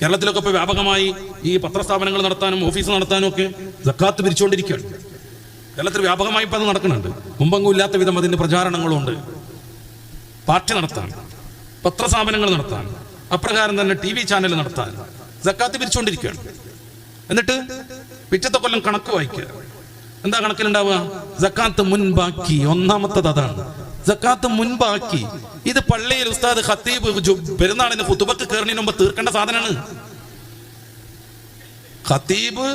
കേരളത്തിലൊക്കെ ഇപ്പോൾ വ്യാപകമായി ഈ പത്രസ്ഥാപനങ്ങൾ നടത്താനും ഓഫീസ് നടത്താനും ഒക്കെ ജക്കാത്ത് പിരിച്ചുകൊണ്ടിരിക്കുകയാണ്. കേരളത്തിൽ വ്യാപകമായി ഇപ്പം അത് നടക്കുന്നുണ്ട്. മുമ്പെങ്കും ഇല്ലാത്ത വിധം അതിന്റെ പ്രചാരണങ്ങളുണ്ട്. പാർട്ടി നടത്താൻ പത്രസ്ഥാപനങ്ങൾ നടത്താൻ അപ്രകാരം തന്നെ ടി വി ചാനൽ നടത്താൻ ജക്കാത്ത് പിരിച്ചുകൊണ്ടിരിക്കുകയാണ്. എന്നിട്ട് പിറ്റത്തെ കൊല്ലം കണക്ക് വായിക്കുക. എന്താ കണക്കിലുണ്ടാവുക? ജക്കാത്ത് മുൻപാക്കി ഒന്നാമത്തത് അതാണ്. ജക്കാത്ത് മുൻപാക്കി. ഇത് പള്ളിയിൽ ഉസ്താദ് ഖത്തീബ് പെരുന്നാളിന് കുത്തുബക്ക് കയറിന് മുമ്പ് തീർക്കേണ്ട സാധനമാണ്. ഖത്തീബ്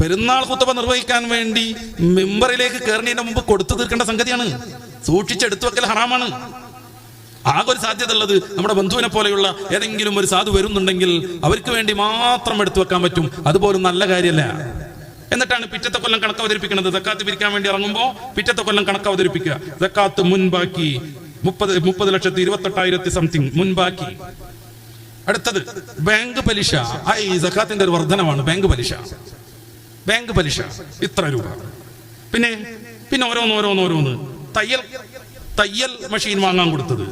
പെരുന്നാൾ കുത്തബ നിർവഹിക്കാൻ വേണ്ടി മെമ്പറിലേക്ക് കയറുന്നതിന് മുമ്പ് കൊടുത്തു തീർക്കേണ്ട സംഗതിയാണ്. സൂക്ഷിച്ചെടുത്തു വെക്കൽ ഹറാമാണ്. ആകെ ഒരു സാധ്യത ഉള്ളത് നമ്മുടെ ബന്ധുവിനെ പോലെയുള്ള ഏതെങ്കിലും ഒരു സാധു വരുന്നുണ്ടെങ്കിൽ അവർക്ക് വേണ്ടി മാത്രം എടുത്തു വെക്കാൻ പറ്റും. അതുപോലും നല്ല കാര്യമല്ല. എന്നിട്ടാണ് പിറ്റത്തെ കൊല്ലം കണക്ക് അവതരിപ്പിക്കുന്നത്. സക്കാത്ത് പിരിക്കാൻ വേണ്ടി ഇറങ്ങുമ്പോൾ പിറ്റത്തെ കൊല്ലം കണക്ക് അവതരിപ്പിക്കുക. സക്കാത്ത് മുൻപാക്കി. മുപ്പത് മുപ്പത് ലക്ഷത്തി ഇരുപത്തെട്ടായിരത്തി സംതിങ് മുൻപാക്കി. അടുത്തത് ബാങ്ക് പലിശ. ഈ സക്കാത്തിന്റെ ഒരു വർധനമാണ് ബാങ്ക് പലിശ. ബാങ്ക് പലിശ. ഇത്ര രൂപ. പിന്നെ പിന്നെ ഓരോന്ന് ഓരോന്ന് ഓരോന്ന്. തയ്യൽ തയ്യൽ മെഷീൻ വാങ്ങാൻ കൊടുത്തത്.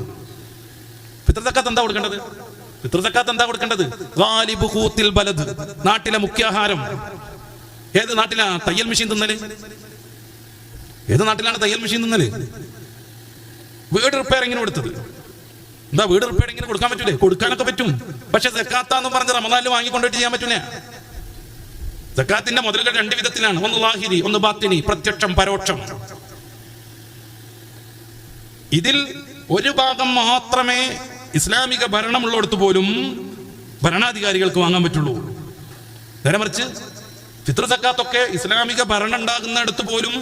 പിതൃസക്കാത്ത് എന്താ കൊടുക്കേണ്ടത്? പിതൃസക്കാത്ത് എന്താ കൊടുക്കേണ്ടത്? നാട്ടിലെ മുഖ്യാഹാരം. ഏത് നാട്ടിലാ തയ്യൽ മെഷീൻ തിന്നൽ? ഏത് നാട്ടിലാണ് തയ്യൽ മെഷീൻ തിന്നൽ? വീട് റിപ്പയറിങ്ങിന് കൊടുത്തത്? എന്താ വീട് റിപ്പയറിങ്ങിന് കൊടുക്കാൻ പറ്റൂലേ? കൊടുക്കാനൊക്കെ പറ്റും. പക്ഷെ സക്കാത്താന്ന് പറഞ്ഞ റമദാനിൽ വാങ്ങിക്കൊണ്ടിട്ട് ചെയ്യാൻ പറ്റൂലേ? സക്കാത്തിന്റെ മുതലുകൾ രണ്ട് വിധത്തിലാണ്. ഒന്ന് ലാഹിരി ഒന്ന് ബാത്തിനി പ്രത്യക്ഷം പരോക്ഷം. ഇതിൽ ഒരു ഭാഗം മാത്രമേ ഇസ്ലാമിക ഭരണമുള്ളിടത്ത് പോലും ഭരണാധികാരികൾക്ക് വാങ്ങാൻ പറ്റുള്ളൂ. നേരെ മറിച്ച് ഫിത്ര സക്കാത്തൊക്കെ ഇസ്ലാമിക ഭരണം ഉണ്ടാകുന്നിടത്ത് പോലും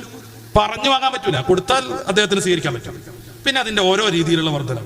പറഞ്ഞു വാങ്ങാൻ പറ്റൂല. കൊടുത്താൽ അദ്ദേഹത്തിന് സ്വീകരിക്കാൻ പറ്റും. പിന്നെ അതിന്റെ ഓരോ രീതിയിലുള്ള വർധന